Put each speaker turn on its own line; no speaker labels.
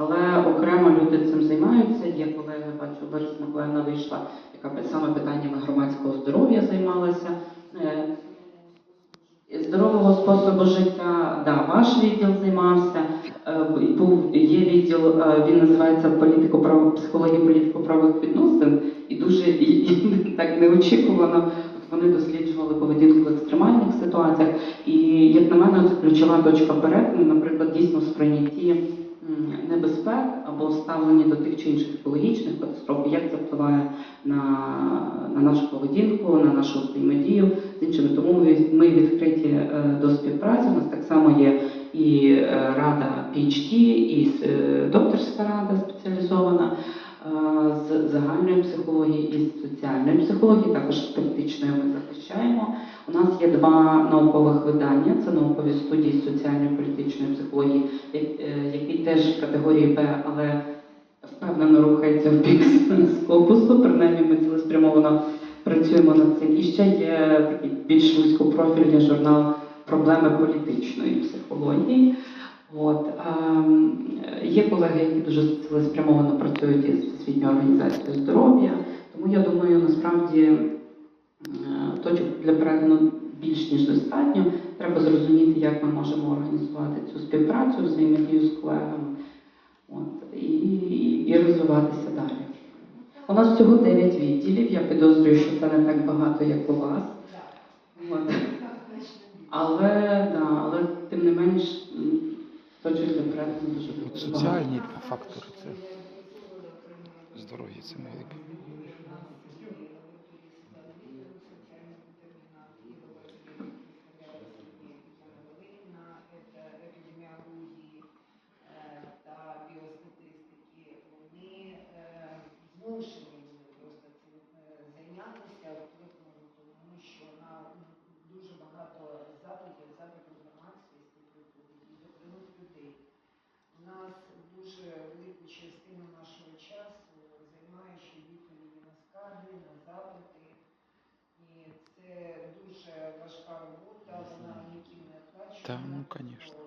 але окремо люди цим займаються. Є колеги, бачу, Лариса Миколаївна вийшла, яка саме питаннями громадського здоров'я займалася. Е, Здорового способу життя, да, ваш відділ займався. Е, Був є відділ, е, він називається політико психологія політико-правових відносин, і дуже і, і так неочікувано. Вони досліджували поведінку в екстремальних ситуаціях. І як на мене, це ключова точка перетину, наприклад, дійсно сприйнятті небезпек або ставлення до тих чи інших екологічних катастроф, як це впливає на, на нашу поведінку, на нашу взаємодію з іншими. Тому ми, відкриті е, до співпраці. У нас так само є і е, рада PhD, і е, докторська рада спеціалізована з загальної психології і з соціальної психології, також з політичної ми захищаємо. У нас є два наукових видання: це наукові студії з соціальної політичної психології, я- е, які теж категорії Б, але впевнено рухається в бік скопусу. Принаймні ми цілеспрямовано працюємо над цим. І ще є такий більш вузькопрофільний журнал проблеми політичної психології. От, ем, є колеги, які дуже цілеспрямовано працюють із Всесвітньою організацією здоров'я. Тому я думаю, насправді е, точок для перегляду більш ніж достатньо. Треба зрозуміти, як ми можемо організувати цю співпрацю, взаємодію з колегами от, і, і, розвиватися далі. У нас всього 9 відділів. Я підозрюю, що це не так багато, як у вас. От. Але, да, але тим не менш, точок для перегляду дуже багато.
Соціальні фактори це здоров'я це велике.
На запити. І це дуже важка робота, вона ніким не оплачує.
Та, ну, конечно.